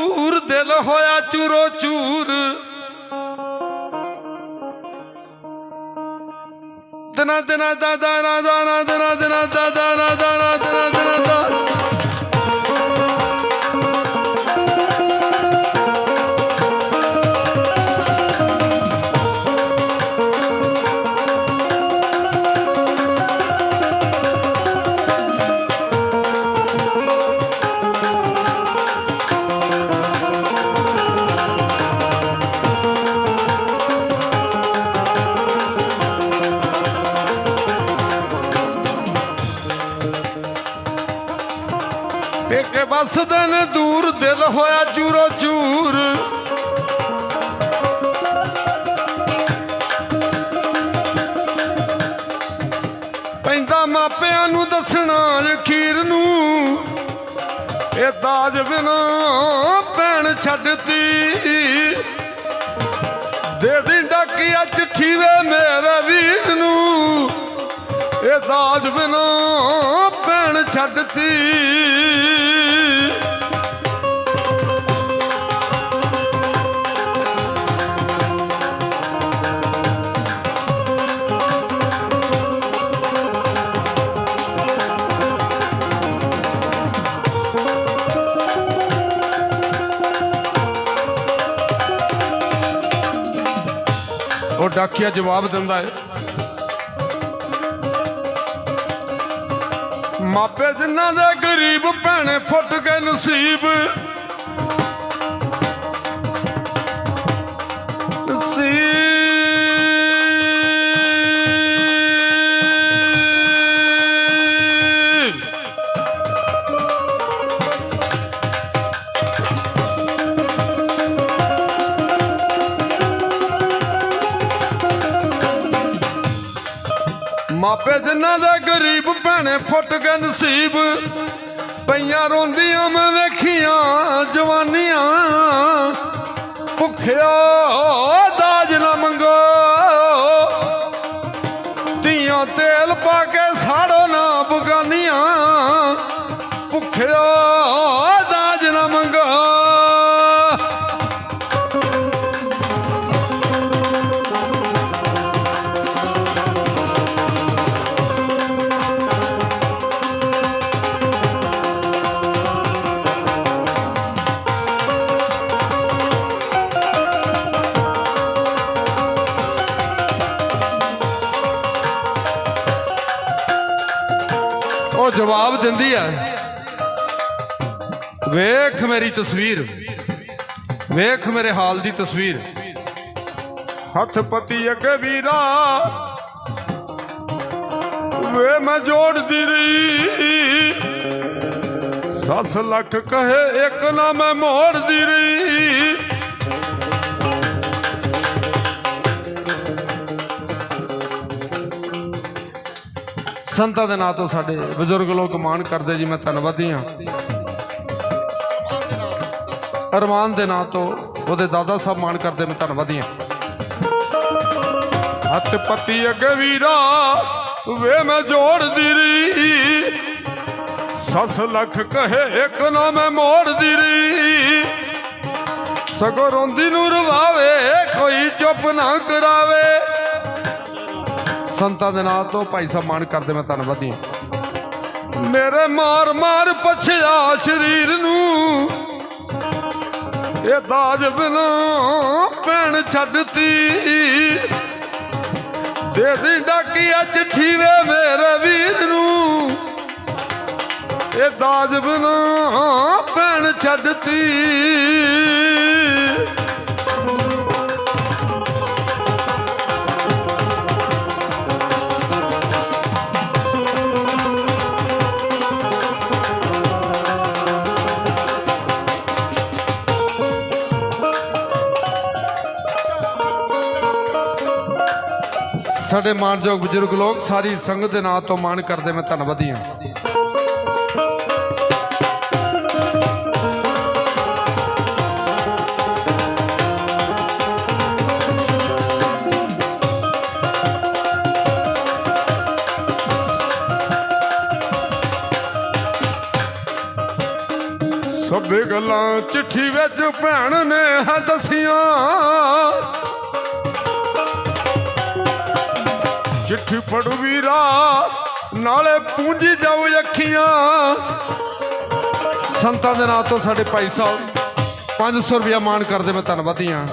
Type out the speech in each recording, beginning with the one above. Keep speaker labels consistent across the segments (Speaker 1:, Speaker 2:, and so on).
Speaker 1: ਚੂਰ ਦਿਲ ਹੋਇਆ ਚੂਰੋ ਚੂਰ। ਦਨਾ ਦਨਾ ਦਾ ਦਾ ਨਾ ਦਾ ਨਾ ਦਨਾ ਦਨਾ ਦਾ ਦਾ ਨਾ ਦਾ ਨਾ ਦਨਾ ਦਨਾ ਦਾ। ਪੇਕੇ ਬਸਦੇ ਨੇ ਦੂਰ, ਦਿਲ ਹੋਇਆ ਚੂਰੋ ਚੂਰ। ਪੈਂਦਾ ਮਾਪਿਆਂ ਨੂੰ ਦੱਸਣਾ ਅਖੀਰ ਨੂੰ, ਇਹ ਦਾਜ ਬਿਨਾ ਭੈਣ ਛੱਡਤੀ ਦੇ ਦੀ ਡਾਕੀਆ ਚਿੱਠੀ ਵੇ ਮੇਰੇ ਵੀਰ ਨੂੰ, ਇਹ ਦਾਜ ਬਿਨਾ ਭੈਣ ਛੱਡਤੀ ਉਹ ਡਾਕੀਆ ਜਵਾਬ ਦਿੰਦਾ ਹੈ ਮਾਪੇ ਜਿਨ੍ਹਾਂ ਦੇ ਗਰੀਬ ਭੈਣੇ ਫੁੱਟ ਗਏ ਨਸੀਬ। ਮਾਪੇ ਜਿਨ੍ਹਾਂ ਦੇ ਗਰੀਬ ਭੈਣੇ ਫੁੱਟ ਗਏ ਨਸੀਬ ਪਈਆਂ ਰੋਂਦੀਆਂ ਮੈਂ ਵੇਖੀਆਂ ਜਵਾਨੀਆਂ ਭੁੱਖਿਆ ਉਹ ਜਵਾਬ ਦਿੰਦੀ ਹੈ ਵੇਖ ਮੇਰੀ ਤਸਵੀਰ। ਵੇਖ ਮੇਰੇ ਹਾਲ ਦੀ ਤਸਵੀਰ। ਹੱਥ ਪਤੀ ਅੱਗੇ ਵੀਰਾ। ਵੇ ਮੈਂ ਜੋੜਦੀ ਰਹੀ। ਸੱਸ ਲੱਖ ਕਹੇ ਇੱਕ ਨਾ ਮੈਂ ਮੋੜਦੀ ਰਹੀ। ਸੰਤਾਂ ਦੇ ਨਾਂ ਤੋਂ ਸਾਡੇ ਬਜ਼ੁਰਗ ਲੋਕ ਮਾਣ ਕਰਦੇ ਜੀ, ਮੈਂ ਧੰਨਵਾਦੀ ਹਾਂ। ਅਰਮਾਨ ਦੇ ਨਾਂ ਤੋਂ ਉਹਦੇ ਦਾਦਾ ਸਾਹਿਬ ਮਾਣ ਕਰਦੇ, ਮੈਂ ਧੰਨਵਾਦੀ ਹਾਂ। ਹੱਥ ਪਤੀ ਅੱਗੇ ਵੀਰਾ, ਵੇ ਮੈਂ ਜੋੜਦੀ ਰਹੀ ਸੱਸ ਲੱਖ ਕਹੇ, ਇੱਕ ਨਾ ਮੈਂ ਮੋੜਦੀ ਰਹੀ ਸਗੋਂ ਰੋਂਦੀ ਨੂੰ ਰਵਾਵੇ ਕੋਈ ਚੁੱਪ ਨਾ ਕਰਾਵੇ। ਸੰਤਾਂ ਦੇ ਨਾਂ ਤੋਂ ਭਾਈ ਸਾਹਿਬ ਮਾਣ ਕਰਦੇ ਮੈਂ ਧੰਨਵਾਦੀ ਮੇਰੇ ਮਾਰ ਮਾਰ ਪਛਿਆ ਸਰੀਰ ਨੂੰ, ਇਹ ਦਾਜ ਬਿਨਾ ਭੈਣ ਛੱਡਤੀ ਦੇ ਦੀ ਡਾਕੀਆ ਚਿੱਠੀ ਵੇ ਮੇਰੇ ਵੀਰ ਨੂੰ, ਇਹ ਦਾਜ ਬਿਨਾ ਭੈਣ ਛੱਡਤੀ ਸਾਡੇ ਮਾਨਯੋਗ ਬਜ਼ੁਰਗ ਲੋਕ ਸਾਰੀ ਸੰਗਤ ਦੇ ਨਾਂ ਤੋਂ ਮਾਣ ਕਰਦੇ ਮੈਂ ਧੰਨਵਾਦੀ ਹਾਂ। ਸਭੇ ਗੱਲਾਂ ਚਿੱਠੀ ਵਿੱਚ ਭੈਣ ਨੇ ਹੈ ਦਸੀਆਂ ਚਿੱਠੀ ਪੜੂ ਵੀਰਾ, ਨਾਲੇ ਪੂੰਜੀ ਜਾਊ ਅੱਖੀਆਂ। ਸੰਤਾਂ ਦੇ ਨਾਂ ਤੋਂ ਸਾਡੇ ਭਾਈ ਸਾਹਿਬ 500 ਰੁਪਇਆ ਮਾਨ ਕਰਦੇ ਮੈਂ ਧੰਨਵਾਦੀ ਹਾਂ।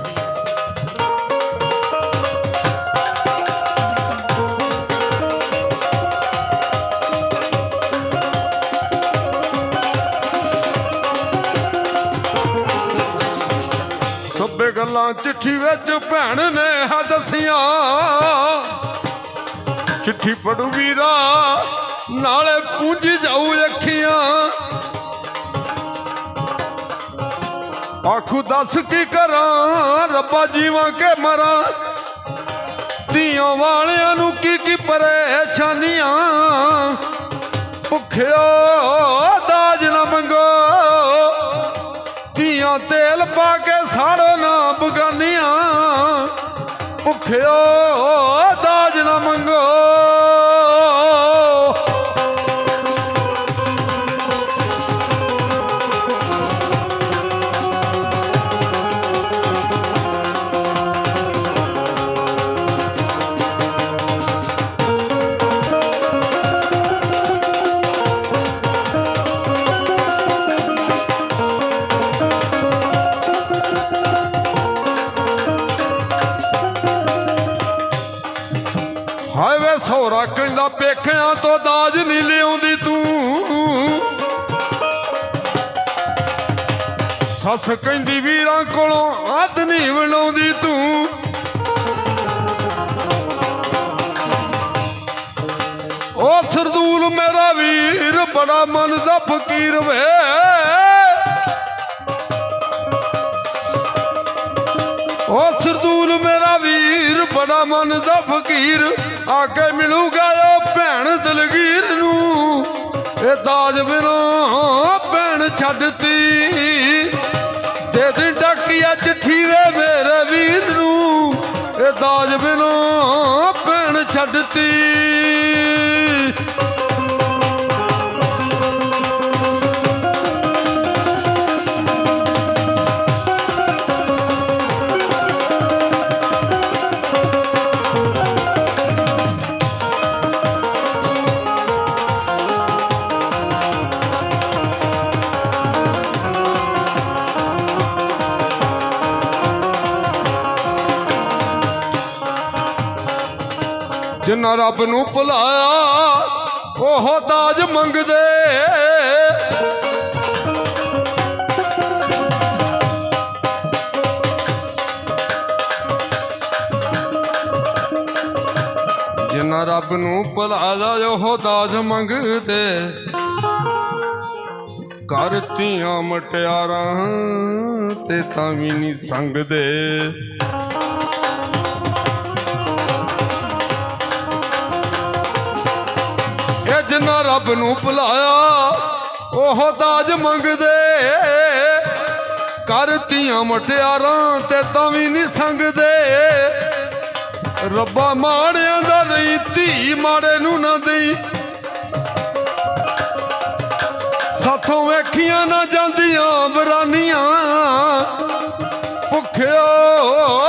Speaker 1: ਸਭੇ ਗੱਲਾਂ ਚਿੱਠੀ ਵਿੱਚ ਭੈਣ ਨੇ ਹੈ ਦਸੀਆਂ। ਚਿੱਠੀ ਪੜੂ ਵੀਰਾ, ਨਾਲੇ ਪੂੰਜੀ ਜਾਊ ਅੱਖੀਆਂ। ਆਖੂ, ਦੱਸ ਕੀ ਕਰਾਂ, ਰੱਬਾ ਜੀਵਾਂ ਕੇ ਮਰਾਂ। ਧੀਆਂ ਵਾਲਿਆਂ ਨੂੰ ਕੀ ਕੀ ਪਰੇਸ਼ਾਨੀਆਂ। ਭੁੱਖਿਓ, ਦਾਜ ਨਾ ਮੰਗੋ। ਧੀਆਂ ਤੇਲ ਪਾ ਕੇ ਸਾੜੋ ਨਾ ਬਗਾਨੀਆਂ। ਭੁੱਖਿਓ, ਦਾਜ ਨਾ ਮੰਗੋ। ਹਾਏ ਕਹਿੰਦਾ ਪੇਖਿਆਂ ਤੋਂ ਦਾਜ ਨਹੀਂ ਲਿਆਉਂਦੀ ਤੂੰ। ਸੱਸ ਕਹਿੰਦੀ, ਵੀਰਾਂ ਕੋਲੋਂ ਹੱਥ ਨਹੀਂ ਬਣਾਉਂਦੀ ਤੂੰ। ਉਹ ਸਰਦੂਲ ਮੇਰਾ ਵੀਰ ਬੜਾ ਮਨ ਦਾ ਫਕੀਰ ਵੇ। ਉਹ ਸਰਦੂਲ ਮੇਰਾ ਵੀਰ, ਬੜਾ ਮਨ ਦਾ ਫਕੀਰ, ਆ ਕੇ ਮਿਲੂਗਾ ਉਹ ਭੈਣ ਦਲਗੀਰ ਨੂੰ। ਇਹ ਦਾਜ ਬਿਨੋਂ ਭੈਣ ਛੱਡਤੀ ਦੇ ਦੇ ਡਾਕੀਆ ਚਿੱਠੀ ਵੇ ਮੇਰੇ ਵੀਰ ਨੂੰ। ਇਹ ਦਾਜ ਬਿਨੋਂ ਭੈਣ ਛੱਡਤੀ ਜਿਨ੍ਹਾਂ ਰੱਬ ਨੂੰ ਭੁਲਾਇਆ, ਉਹ ਦਾਜ ਮੰਗਦੇ। ਜਿਨ੍ਹਾਂ ਰੱਬ ਨੂੰ ਭੁਲਾਇਆ, ਉਹ ਦਾਜ ਮੰਗਦੇ। ਕਰਤੀਆਂ ਮਟਿਆਰਾਂ ਤੇ ਤਾਂ ਵੀ ਨਹੀਂ ਸੰਗਦੇ। ਜਿਨ੍ਹਾਂ ਰੱਬ ਨੂੰ ਭੁਲਾਇਆ, ਉਹ ਦਾਜ ਮੰਗਦੇ। ਕਰਤੀਆਂ ਮਟਿਆਰਾਂ ਤੇ ਤਾਂ ਵੀ ਨਹੀਂ ਸੰਗਦੇ। ਰੱਬਾ ਮਾੜਿਆਂ ਦਾ ਨਹੀਂ, ਧੀ ਮਾੜੇ ਨੂੰ ਨਾ ਦੇਈ। ਸਾਥੋਂ ਵੇਖੀਆਂ ਨਾ ਜਾਂਦੀਆਂ ਬਰਾਨੀਆਂ। ਭੁੱਖਿਓ